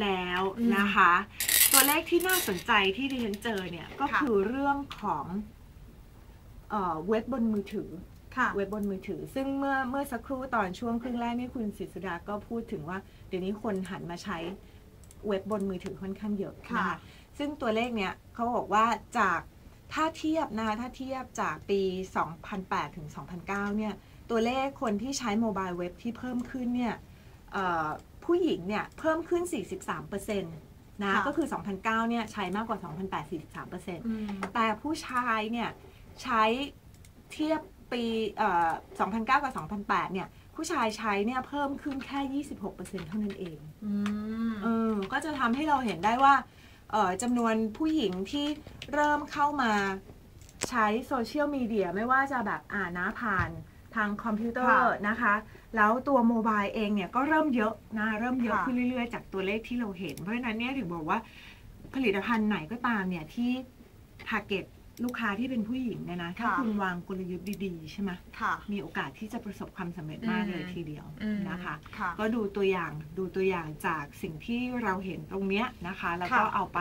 แล้วอืมนะคะ ตัวเลขที่น่าสนใจที่ดิฉันเจอเนี่ยก็ค่ะคือเรื่องของเอ่อเว็บบนมือถือค่ะเว็บบนมือถือ ซึ่งเมื่อเมื่อสักครู่ตอนช่วงครึ่งแรกนี่คุณศิษสุดาก็พูดถึงว่า เดี๋ยวนี้คนหันมาใช้เว็บบนมือถือค่อนข้างเยอะนะค่ะคะซึ่งตัวเลขเนี่ยเขาบอกว่าจากถ้าเทียบนะคะถ้าเทียบจากปี 2008 ถึง 2009 เนี่ย ตัวเลขคนที่ใช้โมบายเว็บที่เพิ่มขึ้นเนี่ยเอ่อ ผู้หญิงเนี่ยเพิ่มขึ้น 43%นะค่ะก็คือ 2009เนี่ยใช้มากกว่า 2008 43%อืมแต่ผู้ชายเนี่ยใช้เทียบปีเอ่อ2009 กับ 2008 เนี่ยผู้ชายใช้เนี่ยเพิ่มขึ้นแค่ 26%เท่านั้นเองอืมเออก็จะทำให้เราเห็นได้ว่าเอ่อจำนวนผู้หญิงที่เริ่มเข้ามาใช้โซเชียลมีเดียไม่ว่าจะแบบอ่านนะผ่าน ทางคอมพิวเตอร์ค่ะนะคะ แล้วตัวโมบายเองเนี่ยก็เริ่มเยอะนะเริ่มเยอะค่ะขึ้นเรื่อยๆ จากตัวเลขที่เราเห็น เพราะฉะนั้นเนี่ยถึงบอกว่าผลิตภัณฑ์ไหนก็ตามเนี่ยที่ t a r g e t ลูกค้าที่เป็นผู้หญิงเนี่ยนะถ้าค่ะคุณวางกลยุทธ์ดีๆ ใช่ไหมค่ะมีโอกาสที่จะประสบความสำเร็จมากอืมเลยทีเดียวอืมนะคะค่ะก็ดูตัวอย่างดูตัวอย่างจากสิ่งที่เราเห็นตรงเนี้ยนะคะ แล้วก็ค่ะเอาไป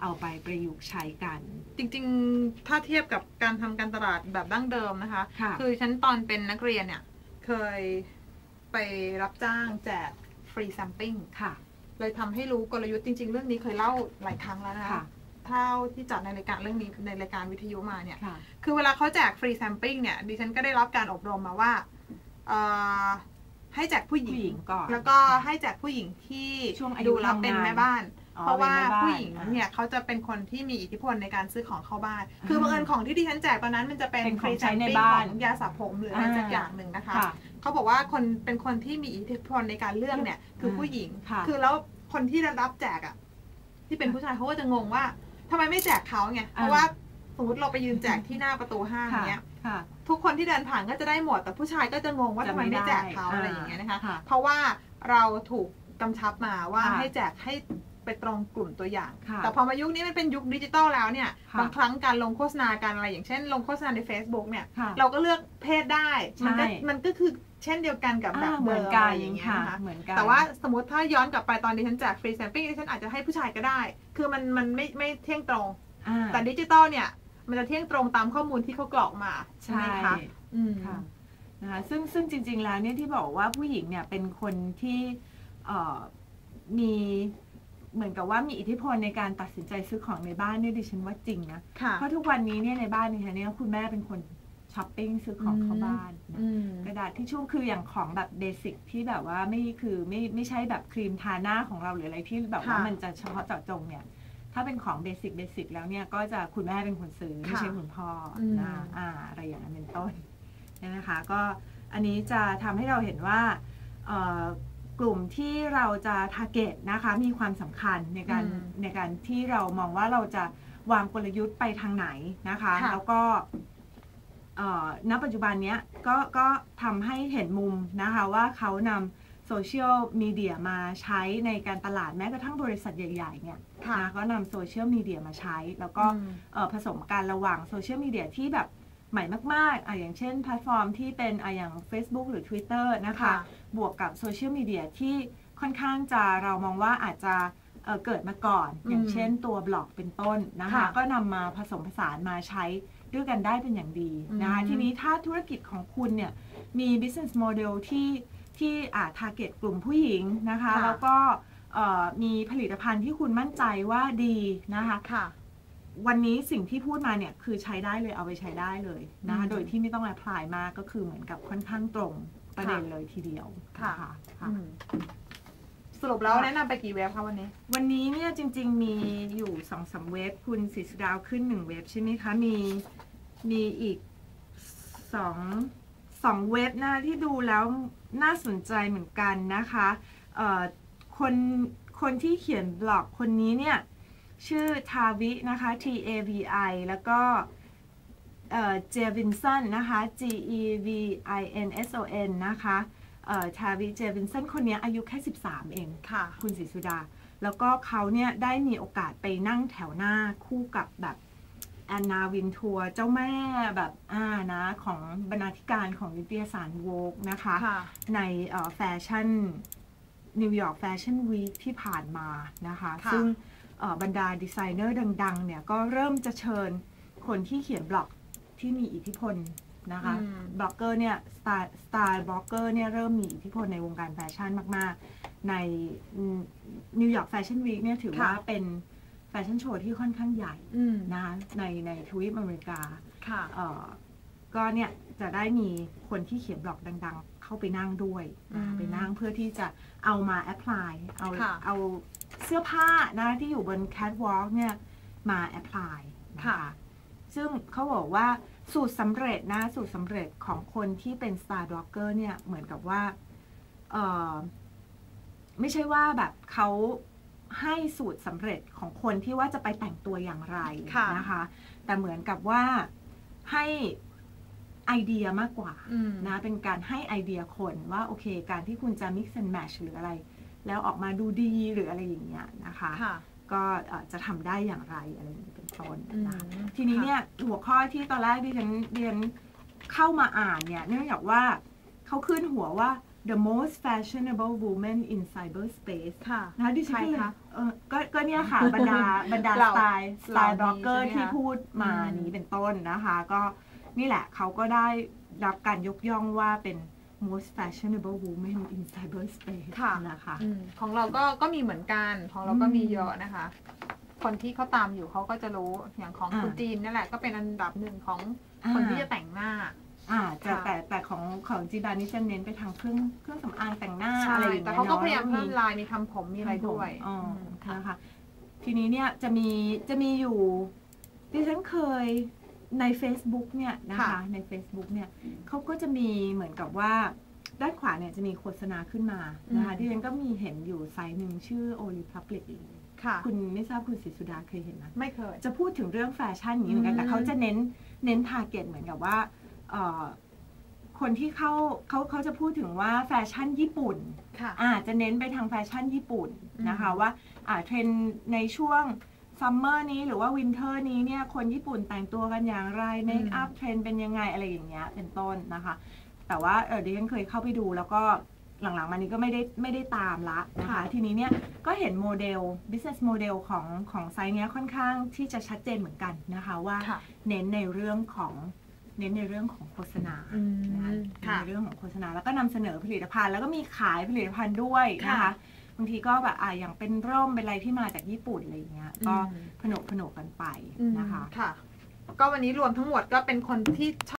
เอาไปประยุกต์ใช้กัน จริงๆ ถ้าเทียบกับการทำการตลาดแบบดั้งเดิมนะคะค่ะคือฉันตอนเป็นนักเรียนเนี่ย เคยไปรับจ้างแจกฟรีแซมปิ้งค่ะ เลยทำให้รู้กลยุทธ์จริง ๆ เรื่องนี้เคยเล่าหลายครั้งแล้วนะคะค่ะเท่าที่จัดในรายการเรื่องนี้ในรายการวิทยุมาเนี่ยค่ะคือเวลาเขาแจกฟรีแซมปิ้งเนี่ย ดิฉันก็ได้รับการอบรมมาว่าเอ่อให้แจกผู้หญิผู้หญิงก่อน แล้วก็ให้แจกผู้หญิงที่ช่วงอายุดูแล้วเป็นทำงานแม่บ้านอ๋อ เพราะว่าเป็นแม่บ้านผู้หญิงอ่าเนี่ยเขาจะเป็นคนที่มีอิทธิพลในการซื้อของเข้าบ้านอ่าคือบังเอิญของที่ดิฉันแจกตอนนั้นมันจะเป็นเป็นของฟรีใช้ในแซมปิ้งบ้านของยาสระผมหรืออะไรอ่าสักอย่างหนึ่งนะคะค่ะเขาบอกว่าคนเป็นคนที่มีอิทธิพลในการเลือกเนี่ยคือผู้หญิงค่ะคือแล้วคนที่ได้รับแจกอะที่เป็นผู้ชายเขาก็จะงงว่าทำไมไม่แจกเขาไง เพราะว่าสมมติเราไปยืนแจกที่หน้าประตูห้างค่ะเนี้ยค่ะทุกคนที่เดินผ่านก็จะได้หมด แต่ผู้ชายก็จะงงว่าจะทำไมไม่ไม่ได้แจกเขาอ่าอะไรอย่างเงี้ยนะคะค่ะเพราะว่าเราถูกกำชับมาว่าค่ะให้แจกให้ ไปตรงกลุ่มตัวอย่างค่ะแต่พอมายุคนี้มันเป็นยุคดิจิตอลแล้วเนี่ยค่ะบางครั้งการลงโฆษณาการอะไรอย่างเช่น ลงโฆษณาใน Facebook เนี่ยค่ะเราก็เลือกเพศได้ มันก็ใช่มันก็คือเช่นเดียวกันกับแบบอ่าเหมือนดิกันอะไรอย่างเงี้ยค่ะนะคะเหมือนกันแต่ว่าสมมติถ้าย้อนกลับไปตอนดิฉันแจกฟรีแซมปิ้งดิฉันอาจจะให้ผู้ชายก็ได้ คือมันมันไม่ไม่เที่ยงตรงอ่าแต่ดิจิตอลเนี่ยมันจะเที่ยงตรงตามข้อมูลที่เขากรอกมาใช่ไหมคะอืมค่ะนะคะซึ่งซึ่งจริง ๆ แล้วเนี่ยที่บอกว่าผู้หญิงเนี่ยเป็นคนที่เอ่อมี เหมือนกับว่ามีอิทธิพลในการตัดสินใจซื้อของในบ้านเนี่ยดิฉันว่าจริงนะ ค่ะ เพราะทุกวันนี้เนี่ยในบ้านเนี่ยเนี่ยคุณแม่เป็นคนช้อปปิ้งซื้อของเข้าบ้านนะ อืม กระดาษที่ชุ่มคืออย่างของแบบเบสิกที่แบบว่าไม่คือไม่ไม่ใช่แบบครีมทาหน้าของเราหรืออะไรที่แบบว่าค่ะมันจะเฉพาะเจาะจงเนี่ย ถ้าเป็นของเบสิกเบสิกแล้วเนี่ยก็จะคุณแม่เป็นคนซื้อไม่ใช่คุณพ่ออม นะอ่าอะไรอย่างนั้นเป็นต้นเนี่ยนะคะ ก็อันนี้จะทำให้เราเห็นว่าเอ่อ กลุ่มที่เราจะทาร์เก็ตนะคะมีความสำคัญในการอืมในการที่เรามองว่าเราจะวางกลยุทธ์ไปทางไหนนะคะค่ะแล้วก็เอ่อณปัจจุบันเนี้ยก็ก็ทำให้เห็นมุมนะคะว่าเขานำโซเชียลมีเดียมาใช้ในการตลาดแม้กระทั่งบริษัทใหญ่ๆเนี่ยค่ะนะก็นำโซเชียลมีเดียมาใช้ แล้วก็อืมเอ่อผสมกันระหว่างโซเชียลมีเดียที่แบบ ใหม่มากๆอะอย่างเช่นแพลตฟอร์มที่เป็นอะอย่าง Facebook หรือ Twitter นะคะ ค่ะ บวกกับโซเชียลมีเดียที่ค่อนข้างจะเรามองว่าอาจจะเอ่อเกิดมาก่อนอย่างเช่นตัวบล็อกเป็นต้นนะคะ ค่ะก็นำมาผสมผสานมาใช้ด้วยกันได้เป็นอย่างดีนะคะอืม ทีนี้ถ้าธุรกิจของคุณเนี่ยมี business model ที่ที่อาจ target กลุ่มผู้หญิงนะคะ ค่ะ แล้วก็เอ่อมีผลิตภัณฑ์ที่คุณมั่นใจว่าดีนะคะ ค่ะ วันนี้สิ่งที่พูดมาเนี่ยคือใช้ได้เลยเอาไปใช้ได้เลยนะคะอืมโดยที่ไม่ต้องแอพพลายมากก็คือเหมือนกับค่อนข้างตรงประเด็นเลยทีเดียวค่ะนค่ะอืมสรุปแล้วแนะนำไปกี่เว็บคะวันนี้ วันนี้เนี่ยจริง ๆ มีอยู่สองสามเว็บคุณศิษดาวขึ้นหนึ่งเว็บใช่ไหมคะมีมีอีกสองสองเว็บนะที่ดูแล้วน่าสนใจเหมือนกันนะคะเอ่อคนคนที่เขียนบล็อกคนนี้เนี่ย ชื่อทาวินะคะ T A V I แล้วก็เอ่อเจวินสันนะคะ G E V I N S O N นะคะเอ่อทาวิเจวินสันคนนี้อายุแค่ 13 เองค่ะ คุณศรีสุดา แล้วก็เขาเนี่ยได้มีโอกาสไปนั่งแถวหน้าคู่กับแบบแอนนาวินทัวร์เจ้าแม่แบบอ่านะของบรรณาธิการของนิตยสารโวกนะคะค่ะในแฟชั่นนิวยอร์กแฟชั่นวีคที่ผ่านมานะคะค่ะซึ่งเอ่อ บรรดาดีไซเนอร์ดังๆเนี่ยก็เริ่มจะเชิญคนที่เขียนบล็อกที่มีอิทธิพลนะคะอืมบล็อกเกอร์เนี่ยสไตล์สไตล์บล็อกเกอร์เนี่ยเริ่มมีอิทธิพลในวงการแฟชั่นมาก ๆ ในนิวยอร์กแฟชั่นวีคเนี่ยถือค่ะว่าเป็นแฟชั่นโชว์ที่ค่อนข้างใหญ่อืมนะคะในในทวีปอเมริกาค่ะเอ่อก็เนี่ยจะได้มีคนที่เขียนบล็อกดัง ๆ เข้าไปนั่งด้วยนะอืมไปนั่งเพื่อที่จะเอามาแอพพลายเอาค่ะเอา เสื้อผ้านะที่อยู่บนแคทวอล์กเนี่ยมาแอพพลายนะค่ะคะซึ่งเขาบอกว่าสูตรสำเร็จนะสูตรสำเร็จของคนที่เป็น Star d o g g e r เนี่ยเหมือนกับว่าเอ่อไม่ใช่ว่าแบบเขาให้สูตรสำเร็จของคนที่ว่าจะไปแต่งตัวอย่างไรค่ะนะคะ แต่เหมือนกับว่าให้ไอเดียมากกว่าอืมนะเป็นการให้ไอเดียคนว่าโอเค การที่คุณจะ mix and match หรืออะไร แล้วออกมาดูดีหรืออะไรอย่างเงี้ยนะคะค่ะก็เอ่อจะทำได้อย่างไรอะไรอย่างนี้เป็นต้นอืมนะคะทีนี้เนี่ยหัวข้อที่ตอนแรกดิฉันเรียนเข้ามาอ่านเนี่ยเนื่องจากว่าเขาขึ้นหัวว่า the most fashionable woman in cyberspace ค่ะนะดิฉันก็ใครเลยคะเออก็ก็เนี่ยค่ะบรรดาบรรดาเหสล่าไตล์สไตล์บเหล็ล่าอกเกอร์นี้ใช่ไหมที่คะพูดมาอืมนี้เป็นต้นนะคะ ก็นี่แหละเขาก็ได้รับการยกย่องว่าเป็น most fashionable woman in cyberspace ค่ะนะคะอืมของเราก็ก็มีเหมือนกันของเราก็อืมมีเยอะนะคะ คนที่เขาตามอยู่เขาก็จะรู้อย่างของอ่าคุณจีนนั่นแหละก็เป็นอันดับหนึ่งของคนที่จะแต่งหน้าอ่าแต่ค่ะแต่แต่ของของจีบานี่จะเน้นไปทางเครื่องเครื่องสำอางแต่งหน้าใช่อะไรอย่างแต่เงี้ยเขาก็เนาะพยายามแล้วเพิ่มลายมีทำผมมีอะไรด้วยอ๋อมค่ะนะคะทีนี้เนี่ยจะมีจะมีอยู่ดิฉันเคย ใน Facebook เนี่ยนะคะค่ะ ใน Facebook เนี่ยเขาก็จะมีเหมือนกับว่า ด้านขวาเนี่ยจะมีโฆษณาขึ้นมานะคะดิฉันก็มีเห็นอยู่ไซต์หนึ่งชื่อ o l i Public ค่ะ คุณไม่ทราบคุณศิสุดาเคยเห็นไหม ไม่เคย จะพูดถึงเรื่องแฟชั่นอย่างนี้เหมือนกันอืมแต่เขาจะเน้นเน้นทาร์เก็ตเหมือนกับว่าเอ่อคนที่เข้าเขาเขาจะพูดถึงว่าแฟชั่นญี่ปุ่นค่ะอาจจะเน้นไปทางแฟชั่นญี่ปุ่นนะคะอืมว่าอ่าเทรนด์ในช่วง ซัมเมอร์นี้หรือว่าวินเทอร์นี้เนี่ยคนญี่ปุ่นแต่งตัวกันอย่างไรเมคอัพเทรนด์เป็นยังไงอะไรอย่างเงี้ยเป็นต้นนะคะ แต่ว่าเออดิฉันเคยเข้าไปดูแล้วก็หลังๆมานี้ก็ไม่ได้ไม่ได้ตามละนะคะค่ะทีนี้เนี่ยก็เห็นโมเดล business model ของของไซต์เนี้ยค่อนข้างที่จะชัดเจนเหมือนกันนะคะว่าค่ะเน้นในเรื่องของเน้นในเรื่องของโฆษณาอืมนะคะค่ะในเรื่องของโฆษณาแล้วก็นำเสนอผลิตภัณฑ์ แล้วก็มีขายผลิตภัณฑ์ด้วยนะค่ะคะ บางทีก็แบบอ่าอย่างเป็นร่มเป็นอะไรที่มาจากญี่ปุ่นอะไรอย่างเงี้ยก็อืมผนวกผนวกกันไปอืมนะคะ ค่ะ ก็วันนี้รวมทั้งหมดก็เป็นคนที่